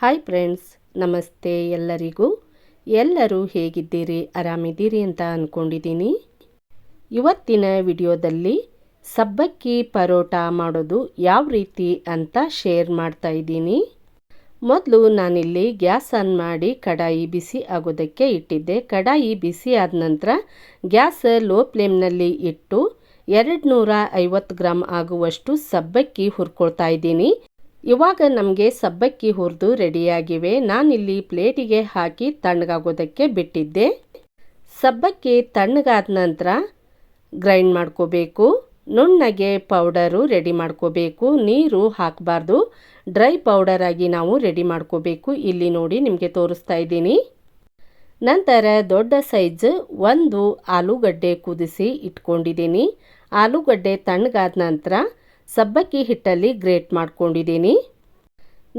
Hi friends ನಮಸ್ತೆ ಎಲ್ಲರಿಗೂ. ಎಲ್ಲರೂ ಹೇಗಿದ್ದೀರಿ? ಆರಾಮಿದ್ದೀರಿ ಅಂತ ಅಂದ್ಕೊಂಡಿದ್ದೀನಿ ಇವತ್ತಿನ ವಿಡಿಯೋದಲ್ಲಿ ಸಬ್ಬಕ್ಕಿ ಪರೋಟ ಮಾಡೋದು ಯಾವ ರೀತಿ ಅಂತ ಶೇರ್ ಮಾಡ್ತಾ ಇದ್ದೀನಿ. ಮೊದಲು ನಾನಿಲ್ಲಿ ಗ್ಯಾಸ್ ಆನ್ ಮಾಡಿ ಕಡಾಯಿ ಬಿಸಿ ಆಗೋದಕ್ಕೆ ಇಟ್ಟಿದ್ದೆ. ಕಡಾಯಿ ಬಿಸಿ ಆದ ನಂತರ ಗ್ಯಾಸ್ ಲೋ ಫ್ಲೇಮ್ನಲ್ಲಿ ಇಟ್ಟು ಎರಡು ನೂರ ಐವತ್ತು ಗ್ರಾಮ್ ಆಗುವಷ್ಟು ಸಬ್ಬಕ್ಕಿ ಹುರ್ಕೊಳ್ತಾ ಇದ್ದೀನಿ. ಇವಾಗ ನಮಗೆ ಸಬ್ಬಕ್ಕಿ ಹುರಿದು ರೆಡಿಯಾಗಿವೆ. ನಾನಿಲ್ಲಿ ಪ್ಲೇಟಿಗೆ ಹಾಕಿ ತಣ್ಣಗಾಗೋದಕ್ಕೆ ಬಿಟ್ಟಿದ್ದೆ. ಸಬ್ಬಕ್ಕಿ ತಣ್ಣಗಾದ ನಂತರ ಗ್ರೈಂಡ್ ಮಾಡ್ಕೋಬೇಕು. ನುಣ್ಣಗೆ ಪೌಡರು ರೆಡಿ ಮಾಡ್ಕೋಬೇಕು. ನೀರು ಹಾಕಬಾರ್ದು. ಡ್ರೈ ಪೌಡರ್ ಆಗಿ ನಾವು ರೆಡಿ ಮಾಡ್ಕೋಬೇಕು. ಇಲ್ಲಿ ನೋಡಿ ನಿಮಗೆ ತೋರಿಸ್ತಾ ಇದ್ದೀನಿ. ನಂತರ ದೊಡ್ಡ ಸೈಜ್ ಒಂದು ಆಲೂಗಡ್ಡೆ ಕುದಿಸಿ ಇಟ್ಕೊಂಡಿದ್ದೀನಿ. ಆಲೂಗಡ್ಡೆ ತಣ್ಣಗಾದ ನಂತರ ಸಬ್ಬಕ್ಕಿ ಹಿಟ್ಟಲ್ಲಿ ಗ್ರೇಟ್ ಮಾಡ್ಕೊಂಡಿದ್ದೀನಿ.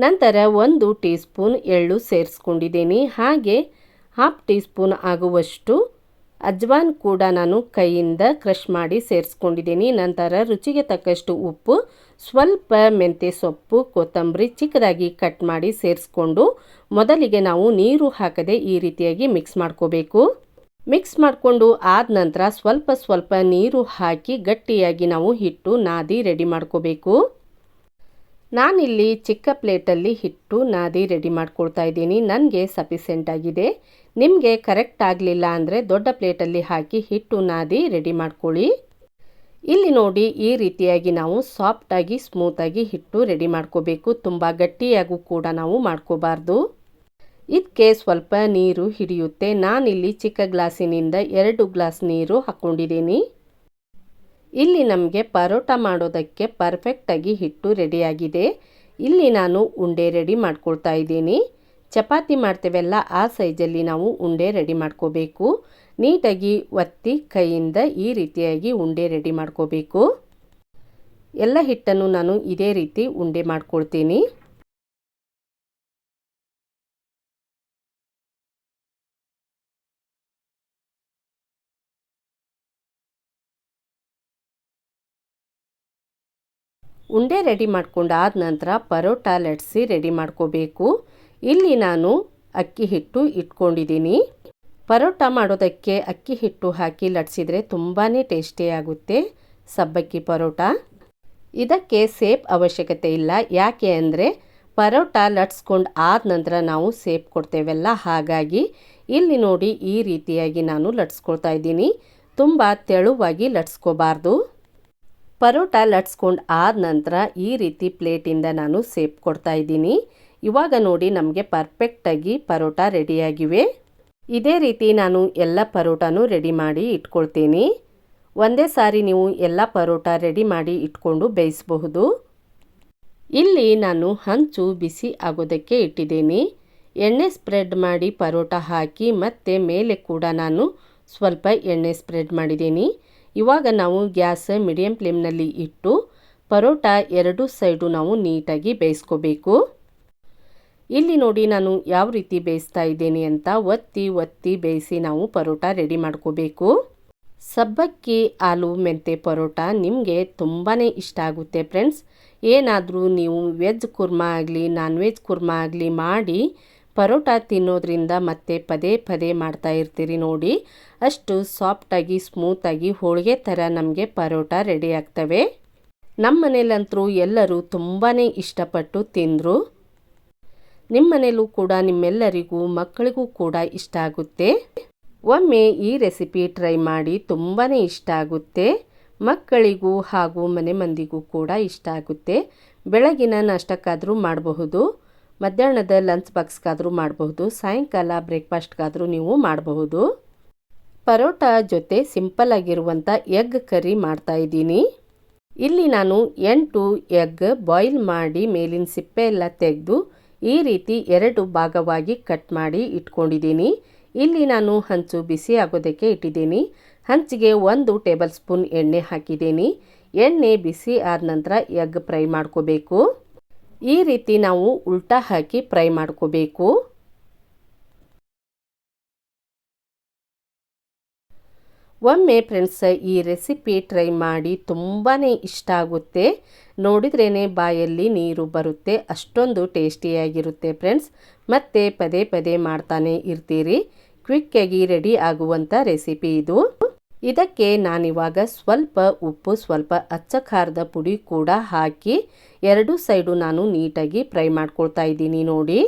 ನಂತರ ಒಂದು ಟೀ ಸ್ಪೂನ್ ಎಳ್ಳು ಸೇರಿಸ್ಕೊಂಡಿದ್ದೀನಿ. ಹಾಗೆ ಹಾಫ್ ಟೀ ಸ್ಪೂನ್ ಆಗುವಷ್ಟು ಅಜ್ವಾನ್ ಕೂಡ ನಾನು ಕೈಯಿಂದ ಕ್ರಷ್ ಮಾಡಿ ಸೇರಿಸ್ಕೊಂಡಿದ್ದೀನಿ. ನಂತರ ರುಚಿಗೆ ತಕ್ಕಷ್ಟು ಉಪ್ಪು, ಸ್ವಲ್ಪ ಮೆಂತ್ಯ ಸೊಪ್ಪು, ಕೊತ್ತಂಬರಿ ಚಿಕ್ಕದಾಗಿ ಕಟ್ ಮಾಡಿ ಸೇರಿಸ್ಕೊಂಡು ಮೊದಲಿಗೆ ನಾವು ನೀರು ಹಾಕದೆ ಈ ರೀತಿಯಾಗಿ ಮಿಕ್ಸ್ ಮಾಡ್ಕೋಬೇಕು. ಮಿಕ್ಸ್ ಮಾಡಿಕೊಂಡು ಆದ ನಂತರ ಸ್ವಲ್ಪ ಸ್ವಲ್ಪ ನೀರು ಹಾಕಿ ಗಟ್ಟಿಯಾಗಿ ನಾವು ಹಿಟ್ಟು ನಾದಿ ರೆಡಿ ಮಾಡ್ಕೋಬೇಕು. ನಾನಿಲ್ಲಿ ಚಿಕ್ಕ ಪ್ಲೇಟಲ್ಲಿ ಹಿಟ್ಟು ನಾದಿ ರೆಡಿ ಮಾಡ್ಕೊಳ್ತಾ ಇದ್ದೀನಿ. ನನಗೆ ಸಫಿಸೆಂಟ್ ಆಗಿದೆ. ನಿಮಗೆ ಕರೆಕ್ಟ್ ಆಗಲಿಲ್ಲ ಅಂದರೆ ದೊಡ್ಡ ಪ್ಲೇಟಲ್ಲಿ ಹಾಕಿ ಹಿಟ್ಟು ನಾದಿ ರೆಡಿ ಮಾಡ್ಕೊಳ್ಳಿ. ಇಲ್ಲಿ ನೋಡಿ ಈ ರೀತಿಯಾಗಿ ನಾವು ಸಾಫ್ಟಾಗಿ ಸ್ಮೂತಾಗಿ ಹಿಟ್ಟು ರೆಡಿ ಮಾಡ್ಕೋಬೇಕು. ತುಂಬ ಗಟ್ಟಿಯಾಗೂ ಕೂಡ ನಾವು ಮಾಡ್ಕೋಬಾರ್ದು. ಇದಕ್ಕೆ ಸ್ವಲ್ಪ ನೀರು ಹಿಡಿಯುತ್ತೆ. ನಾನಿಲ್ಲಿ ಚಿಕ್ಕ ಗ್ಲಾಸಿನಿಂದ ಎರಡು ಗ್ಲಾಸ್ ನೀರು ಹಾಕ್ಕೊಂಡಿದ್ದೀನಿ ಇಲ್ಲಿ ನಮಗೆ ಪರೋಟ ಮಾಡೋದಕ್ಕೆ ಪರ್ಫೆಕ್ಟಾಗಿ ಹಿಟ್ಟು ರೆಡಿಯಾಗಿದೆ. ಇಲ್ಲಿ ನಾನು ಉಂಡೆ ರೆಡಿ ಮಾಡ್ಕೊಳ್ತಾ ಇದ್ದೀನಿ. ಚಪಾತಿ ಮಾಡ್ತೇವೆಲ್ಲ, ಆ ಸೈಜಲ್ಲಿ ನಾವು ಉಂಡೆ ರೆಡಿ ಮಾಡ್ಕೋಬೇಕು. ನೀಟಾಗಿ ಒತ್ತಿ ಕೈಯಿಂದ ಈ ರೀತಿಯಾಗಿ ಉಂಡೆ ರೆಡಿ ಮಾಡ್ಕೋಬೇಕು. ಎಲ್ಲ ಹಿಟ್ಟನ್ನು ನಾನು ಇದೇ ರೀತಿ ಉಂಡೆ ಮಾಡ್ಕೊಳ್ತೀನಿ. ಉಂಡೆ ರೆಡಿ ಮಾಡ್ಕೊಂಡಾದ ನಂತರ ಪರೋಟ ಲಟ್ಸಿ ರೆಡಿ ಮಾಡ್ಕೋಬೇಕು. ಇಲ್ಲಿ ನಾನು ಅಕ್ಕಿ ಹಿಟ್ಟು ಇಟ್ಕೊಂಡಿದ್ದೀನಿ. ಪರೋಟ ಮಾಡೋದಕ್ಕೆ ಅಕ್ಕಿ ಹಿಟ್ಟು ಹಾಕಿ ಲಟ್ಸಿದರೆ ತುಂಬಾ ಟೇಸ್ಟಿಯಾಗುತ್ತೆ ಸಬ್ಬಕ್ಕಿ ಪರೋಟ. ಇದಕ್ಕೆ ಸೇಪ್ ಅವಶ್ಯಕತೆ ಇಲ್ಲ. ಯಾಕೆ ಅಂದರೆ ಪರೋಟ ಲಟ್ಸ್ಕೊಂಡು ಆದ ನಂತರ ನಾವು ಸೇಪ್ ಕೊಡ್ತೇವಲ್ಲ, ಹಾಗಾಗಿ ಇಲ್ಲಿ ನೋಡಿ ಈ ರೀತಿಯಾಗಿ ನಾನು ಲಟ್ಸ್ಕೊಳ್ತಾ ಇದ್ದೀನಿ. ತುಂಬ ತೆಳುವಾಗಿ ಲಟ್ಸ್ಕೋಬಾರ್ದು. ಪರೋಟ ಲಟ್ಸ್ಕೊಂಡು ಆದ ನಂತರ ಈ ರೀತಿ ಪ್ಲೇಟಿಂದ ನಾನು ಸೇಪ್ ಕೊಡ್ತಾ ಇದ್ದೀನಿ. ಇವಾಗ ನೋಡಿ ನಮಗೆ ಪರ್ಫೆಕ್ಟಾಗಿ ಪರೋಟ ರೆಡಿಯಾಗಿವೆ. ಇದೇ ರೀತಿ ನಾನು ಎಲ್ಲ ಪರೋಟಾನು ರೆಡಿ ಮಾಡಿ ಇಟ್ಕೊಳ್ತೀನಿ. ಒಂದೇ ಸಾರಿ ನೀವು ಎಲ್ಲ ಪರೋಟ ರೆಡಿ ಮಾಡಿ ಇಟ್ಕೊಂಡು ಬೇಯಿಸಬಹುದು. ಇಲ್ಲಿ ನಾನು ಹಂಚು ಬಿಸಿ ಆಗೋದಕ್ಕೆ ಇಟ್ಟಿದ್ದೀನಿ. ಎಣ್ಣೆ ಸ್ಪ್ರೆಡ್ ಮಾಡಿ ಪರೋಟ ಹಾಕಿ ಮತ್ತೆ ಮೇಲೆ ಕೂಡ ನಾನು ಸ್ವಲ್ಪ ಎಣ್ಣೆ ಸ್ಪ್ರೆಡ್ ಮಾಡಿದ್ದೀನಿ. ಇವಾಗ ನಾವು ಗ್ಯಾಸ್ ಮೀಡಿಯಂ ಫ್ಲೇಮ್ನಲ್ಲಿ ಇಟ್ಟು ಪರೋಟ ಎರಡು ಸೈಡು ನಾವು ನೀಟಾಗಿ ಬೇಯಿಸ್ಕೋಬೇಕು. ಇಲ್ಲಿ ನೋಡಿ ನಾನು ಯಾವ ರೀತಿ ಬೇಯಿಸ್ತಾ ಇದ್ದೀನಿ ಅಂತ ಒತ್ತಿ ಒತ್ತಿ ಬೇಯಿಸಿ ನಾವು ಪರೋಟ ರೆಡಿ ಮಾಡ್ಕೋಬೇಕು. ಸಬ್ಬಕ್ಕಿ, ಆಲೂ ಮೆಂತೆ ಪರೋಟ ನಿಮಗೆ ತುಂಬಾ ಇಷ್ಟ ಆಗುತ್ತೆ ಫ್ರೆಂಡ್ಸ್. ಏನಾದರೂ ನೀವು ವೆಜ್ ಕುರ್ಮಾ ಆಗಲಿ, ನಾನ್ ವೆಜ್ ಕುರ್ಮಾ ಆಗಲಿ ಮಾಡಿ ಪರೋಟ ತಿನ್ನೋದ್ರಿಂದ ಮತ್ತೆ ಪದೇ ಪದೇ ಮಾಡ್ತಾ ಇರ್ತೀರಿ ನೋಡಿ. ಅಷ್ಟು ಸಾಫ್ಟಾಗಿ, ಸ್ಮೂತಾಗಿ, ಹೋಳಿಗೆ ಥರ ನಮಗೆ ಪರೋಟ ರೆಡಿ ಆಗ್ತವೆ. ನಮ್ಮ ಮನೇಲಂತರೂ ಎಲ್ಲರೂ ತುಂಬಾ ಇಷ್ಟಪಟ್ಟು ತಿಂದರು. ನಿಮ್ಮ ಮನೇಲೂ ಕೂಡ, ನಿಮ್ಮೆಲ್ಲರಿಗೂ, ಮಕ್ಕಳಿಗೂ ಕೂಡ ಇಷ್ಟ ಆಗುತ್ತೆ. ಒಮ್ಮೆ ಈ ರೆಸಿಪಿ ಟ್ರೈ ಮಾಡಿ ತುಂಬಾ ಇಷ್ಟ ಆಗುತ್ತೆ. ಮಕ್ಕಳಿಗೂ ಹಾಗೂ ಮನೆ ಮಂದಿಗೂ ಕೂಡ ಇಷ್ಟ ಆಗುತ್ತೆ. ಬೆಳಗಿನ ನಾಷ್ಟಕ್ಕಾದರೂ ಮಾಡಬಹುದು. ಮಧ್ಯಾಹ್ನದ ಲಂಚ್ ಬಾಕ್ಸ್ಗಾದರೂ ಮಾಡಬಹುದು, ಸಾಯಂಕಾಲ ಬ್ರೇಕ್ಫಾಸ್ಟ್ಗಾದರೂ ನೀವು ಮಾಡಬಹುದು. ಪರೋಟ ಜೊತೆ ಸಿಂಪಲ್ ಆಗಿರುವಂಥ ಎಗ್ ಕರಿ ಮಾಡ್ತಾ ಇದ್ದೀನಿ. ಇಲ್ಲಿ ನಾನು ಎಂಟು ಎಗ್ ಬಾಯ್ಲ್ ಮಾಡಿ ಮೇಲಿನ ಸಿಪ್ಪೆ ಎಲ್ಲ ತೆಗೆದು ಈ ರೀತಿ ಎರಡು ಭಾಗವಾಗಿ ಕಟ್ ಮಾಡಿ ಇಟ್ಕೊಂಡಿದ್ದೀನಿ. ಇಲ್ಲಿ ನಾನು ಹಂಚು ಬಿಸಿ ಆಗೋದಕ್ಕೆ ಇಟ್ಟಿದ್ದೀನಿ. ಹಂಚಿಗೆ ಒಂದು ಟೇಬಲ್ ಸ್ಪೂನ್ ಎಣ್ಣೆ ಹಾಕಿದ್ದೀನಿ. ಎಣ್ಣೆ ಬಿಸಿ ಆದ ನಂತರ ಎಗ್ ಫ್ರೈ ಮಾಡ್ಕೋಬೇಕು. ಈ ರೀತಿ ನಾವು ಉಲ್ಟಾ ಹಾಕಿ ಫ್ರೈ ಮಾಡ್ಕೋಬೇಕು. ಒಮ್ಮೆ ಫ್ರೆಂಡ್ಸ್ ಈ ರೆಸಿಪಿ ಟ್ರೈ ಮಾಡಿ ತುಂಬಾ ಇಷ್ಟ ಆಗುತ್ತೆ. ನೋಡಿದ್ರೇ ಬಾಯಲ್ಲಿ ನೀರು ಬರುತ್ತೆ, ಅಷ್ಟೊಂದು ಟೇಸ್ಟಿಯಾಗಿರುತ್ತೆ ಫ್ರೆಂಡ್ಸ್ ಮತ್ತೆ ಪದೇ ಪದೇ ಮಾಡ್ತಾನೆ ಇರ್ತೀರಿ. ಕ್ವಿಕ್ಕಾಗಿ ರೆಡಿ ಆಗುವಂಥ ರೆಸಿಪಿ ಇದು. ಇದಕ್ಕೆ ನಾನಿವಾಗ ಸ್ವಲ್ಪ ಉಪ್ಪು, ಸ್ವಲ್ಪ ಅಚ್ಚ ಖಾರದ ಪುಡಿ ಕೂಡ ಹಾಕಿ ಎರಡು ಸೈಡು ನಾನು ನೀಟಾಗಿ ಫ್ರೈ ಮಾಡ್ಕೊಳ್ತಾ ಇದ್ದೀನಿ ನೋಡಿ.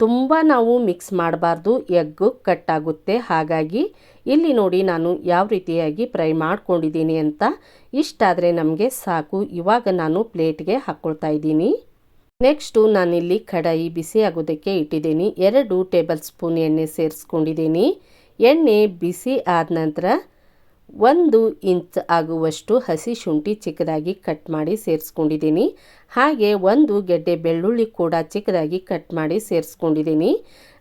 ತುಂಬ ನಾವು ಮಿಕ್ಸ್ ಮಾಡಬಾರ್ದು, ಎಗ್ಗು ಕಟ್ಟಾಗುತ್ತೆ ಹಾಗಾಗಿ ಇಲ್ಲಿ ನೋಡಿ ನಾನು ಯಾವ ರೀತಿಯಾಗಿ ಫ್ರೈ ಮಾಡ್ಕೊಂಡಿದ್ದೀನಿ ಅಂತ. ಇಷ್ಟಾದರೆ ನಮಗೆ ಸಾಕು. ಇವಾಗ ನಾನು ಪ್ಲೇಟ್ಗೆ ಹಾಕ್ಕೊಳ್ತಾ ಇದ್ದೀನಿ. ನೆಕ್ಸ್ಟು ನಾನಿಲ್ಲಿ ಕಡಾಯಿ ಬಿಸಿ ಆಗೋದಕ್ಕೆ ಇಟ್ಟಿದ್ದೀನಿ. ಎರಡು ಟೇಬಲ್ ಸ್ಪೂನ್ ಎಣ್ಣೆ ಸೇರಿಸ್ಕೊಂಡಿದ್ದೀನಿ. ಎಣ್ಣೆ ಬಿಸಿ ಆದ ನಂತರ ಒಂದು ಇಂಚ್ ಆಗುವಷ್ಟು ಹಸಿ ಶುಂಠಿ ಚಿಕ್ಕದಾಗಿ ಕಟ್ ಮಾಡಿ ಸೇರಿಸ್ಕೊಂಡಿದ್ದೀನಿ. ಹಾಗೆ ಒಂದು ಗೆಡ್ಡೆ ಬೆಳ್ಳುಳ್ಳಿ ಕೂಡ ಚಿಕ್ಕದಾಗಿ ಕಟ್ ಮಾಡಿ ಸೇರಿಸ್ಕೊಂಡಿದ್ದೀನಿ.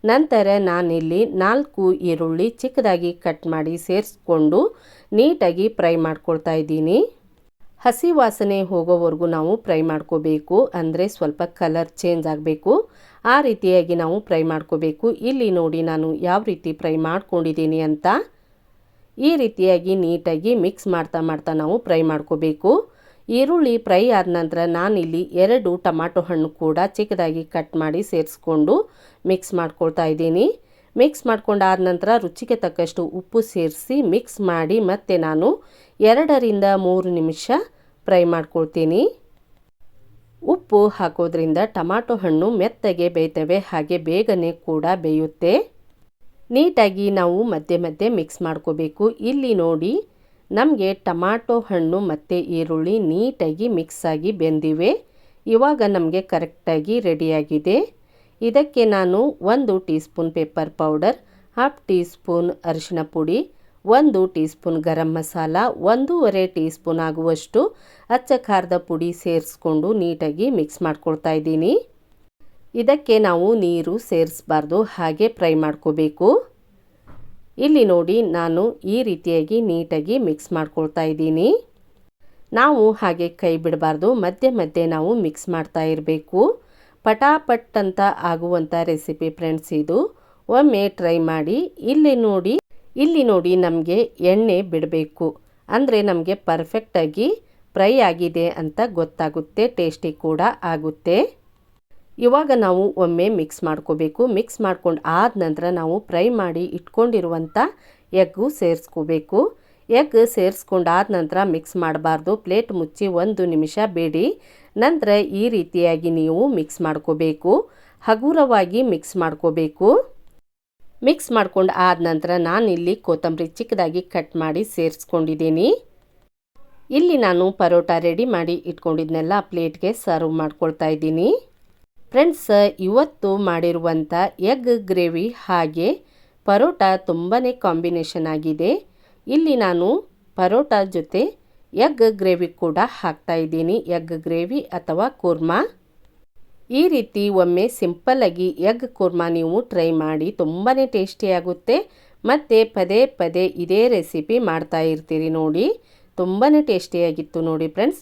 ನಂತರ ನಾನಿಲ್ಲಿ ನಾಲ್ಕು ಈರುಳ್ಳಿ ಚಿಕ್ಕದಾಗಿ ಕಟ್ ಮಾಡಿ ಸೇರಿಸ್ಕೊಂಡು ನೀಟಾಗಿ ಫ್ರೈ ಮಾಡ್ಕೊಳ್ತಾ ಇದ್ದೀನಿ. ಹಸಿ ವಾಸನೆ ಹೋಗೋವರೆಗೂ ನಾವು ಫ್ರೈ ಮಾಡ್ಕೋಬೇಕು, ಅಂದರೆ ಸ್ವಲ್ಪ ಕಲರ್ ಚೇಂಜ್ ಆಗಬೇಕು. ಆ ರೀತಿಯಾಗಿ ನಾವು ಫ್ರೈ ಮಾಡ್ಕೋಬೇಕು. ಇಲ್ಲಿ ನೋಡಿ ನಾನು ಯಾವ ರೀತಿ ಫ್ರೈ ಮಾಡ್ಕೊಂಡಿದ್ದೀನಿ ಅಂತ. ಈ ರೀತಿಯಾಗಿ ನೀಟಾಗಿ ಮಿಕ್ಸ್ ಮಾಡ್ತಾ ಮಾಡ್ತಾ ನಾವು ಫ್ರೈ ಮಾಡ್ಕೋಬೇಕು. ಈರುಳ್ಳಿ ಫ್ರೈ ಆದ ನಂತರ ನಾನಿಲ್ಲಿ ಎರಡು ಟೊಮ್ಯಾಟೊ ಹಣ್ಣು ಕೂಡ ಚಿಕ್ಕದಾಗಿ ಕಟ್ ಮಾಡಿ ಸೇರಿಸ್ಕೊಂಡು ಮಿಕ್ಸ್ ಮಾಡ್ಕೊಳ್ತಾ ಇದ್ದೀನಿ. ಮಿಕ್ಸ್ ಮಾಡ್ಕೊಂಡಾದ ನಂತರ ರುಚಿಗೆ ತಕ್ಕಷ್ಟು ಉಪ್ಪು ಸೇರಿಸಿ ಮಿಕ್ಸ್ ಮಾಡಿ ಮತ್ತೆ ನಾನು ಎರಡರಿಂದ ಮೂರು ನಿಮಿಷ ಫ್ರೈ ಮಾಡ್ಕೊಳ್ತೀನಿ. ಉಪ್ಪು ಹಾಕೋದ್ರಿಂದ ಟೊಮ್ಯಾಟೊ ಹಣ್ಣು ಮೆತ್ತಗೆ ಬೇಯ್ತವೆ, ಹಾಗೆ ಬೇಗನೆ ಕೂಡ ಬೇಯುತ್ತೆ. ನೀಟಾಗಿ ನಾವು ಮಧ್ಯೆ ಮಧ್ಯೆ ಮಿಕ್ಸ್ ಮಾಡ್ಕೋಬೇಕು. ಇಲ್ಲಿ ನೋಡಿ, ನಮಗೆ ಟಮಾಟೊ ಹಣ್ಣು ಮತ್ತು ಈರುಳ್ಳಿ ನೀಟಾಗಿ ಮಿಕ್ಸ್ ಆಗಿ ಬೆಂದಿವೆ. ಇವಾಗ ನಮಗೆ ಕರೆಕ್ಟಾಗಿ ರೆಡಿಯಾಗಿದೆ. ಇದಕ್ಕೆ ನಾನು ಒಂದು teaspoon pepper powder, half teaspoon ಅರಿಶಿನ ಪುಡಿ, ಒಂದು ಟೀ ಸ್ಪೂನ್ ಗರಂ ಮಸಾಲ, ಒಂದೂವರೆ ಟೀ ಸ್ಪೂನ್ ಆಗುವಷ್ಟು ಅಚ್ಚ ಖಾರದ ಪುಡಿ ಸೇರಿಸ್ಕೊಂಡು ನೀಟಾಗಿ ಮಿಕ್ಸ್ ಮಾಡ್ಕೊಳ್ತಾ ಇದ್ದೀನಿ. ಇದಕ್ಕೆ ನಾವು ನೀರು ಸೇರಿಸಬಾರ್ದು, ಹಾಗೆ ಫ್ರೈ ಮಾಡ್ಕೋಬೇಕು. ಇಲ್ಲಿ ನೋಡಿ, ನಾನು ಈ ರೀತಿಯಾಗಿ ನೀಟಾಗಿ ಮಿಕ್ಸ್ ಮಾಡ್ಕೊಳ್ತಾ ಇದ್ದೀನಿ. ನಾವು ಹಾಗೆ ಕೈ ಬಿಡಬಾರ್ದು, ಮಧ್ಯೆ ಮಧ್ಯೆ ನಾವು ಮಿಕ್ಸ್ ಮಾಡ್ತಾ ಇರಬೇಕು. ಪಟಾಪಟ್ ಅಂತ ಆಗುವಂಥ ರೆಸಿಪಿ ಫ್ರೆಂಡ್ಸ್ ಇದು. ಒಮ್ಮೆ ಟ್ರೈ ಮಾಡಿ, ಇಲ್ಲಿ ನೋಡಿ ಇಲ್ಲಿ ನೋಡಿ ನಮಗೆ ಎಣ್ಣೆ ಬಿಡಬೇಕು. ಅಂದರೆ ನಮಗೆ ಪರ್ಫೆಕ್ಟಾಗಿ ಫ್ರೈ ಆಗಿದೆ ಅಂತ ಗೊತ್ತಾಗುತ್ತೆ, ಟೇಸ್ಟಿ ಕೂಡ ಆಗುತ್ತೆ. ಇವಾಗ ನಾವು ಒಮ್ಮೆ ಮಿಕ್ಸ್ ಮಾಡ್ಕೋಬೇಕು. ಮಿಕ್ಸ್ ಮಾಡ್ಕೊಂಡು ಆದ ನಂತರ ನಾವು ಫ್ರೈ ಮಾಡಿ ಇಟ್ಕೊಂಡಿರುವಂಥ ಎಗ್ಗು ಸೇರಿಸ್ಕೋಬೇಕು. ಎಗ್ ಸೇರಿಸ್ಕೊಂಡಾದ ನಂತರ ಮಿಕ್ಸ್ ಮಾಡಬಾರ್ದು. ಪ್ಲೇಟ್ ಮುಚ್ಚಿ ಒಂದು ನಿಮಿಷ ಬೇಡಿ. ನಂತರ ಈ ರೀತಿಯಾಗಿ ನೀವು ಮಿಕ್ಸ್ ಮಾಡ್ಕೋಬೇಕು. ಹಗುರವಾಗಿ ಮಿಕ್ಸ್ ಮಾಡ್ಕೋಬೇಕು. ಮಿಕ್ಸ್ ಮಾಡ್ಕೊಂಡು ಆದ ನಂತರ ನಾನಿಲ್ಲಿ ಕೊತ್ತಂಬರಿ ಚಿಕ್ಕದಾಗಿ ಕಟ್ ಮಾಡಿ ಸೇರಿಸ್ಕೊಂಡಿದ್ದೀನಿ. ಇಲ್ಲಿ ನಾನು ಪರೋಟ ರೆಡಿ ಮಾಡಿ ಇಟ್ಕೊಂಡಿದ್ನೆಲ್ಲ ಪ್ಲೇಟ್ಗೆ ಸರ್ವ್ ಮಾಡ್ಕೊಳ್ತಾ ಇದ್ದೀನಿ. ಫ್ರೆಂಡ್ಸ್, ಇವತ್ತು ಮಾಡಿರುವಂಥ ಎಗ್ ಗ್ರೇವಿ ಹಾಗೆ ಪರೋಟ ತುಂಬಾ ಕಾಂಬಿನೇಷನ್ ಆಗಿದೆ. ಇಲ್ಲಿ ನಾನು ಪರೋಟ ಜೊತೆ ಎಗ್ ಗ್ರೇವಿ ಕೂಡ ಹಾಕ್ತಾ ಇದ್ದೀನಿ. ಎಗ್ ಗ್ರೇವಿ ಅಥವಾ ಕುರ್ಮಾ. ಈ ರೀತಿ ಒಮ್ಮೆ ಸಿಂಪಲ್ಲಾಗಿ ಎಗ್ ಕುರ್ಮಾ ನೀವು ಟ್ರೈ ಮಾಡಿ ತುಂಬಾ ಟೇಸ್ಟಿಯಾಗುತ್ತೆ ಮತ್ತು ಪದೇ ಪದೇ ಇದೇ ರೆಸಿಪಿ ಮಾಡ್ತಾ ಇರ್ತೀರಿ ನೋಡಿ. ತುಂಬಾ ಟೇಸ್ಟಿಯಾಗಿತ್ತು ನೋಡಿ ಫ್ರೆಂಡ್ಸ್.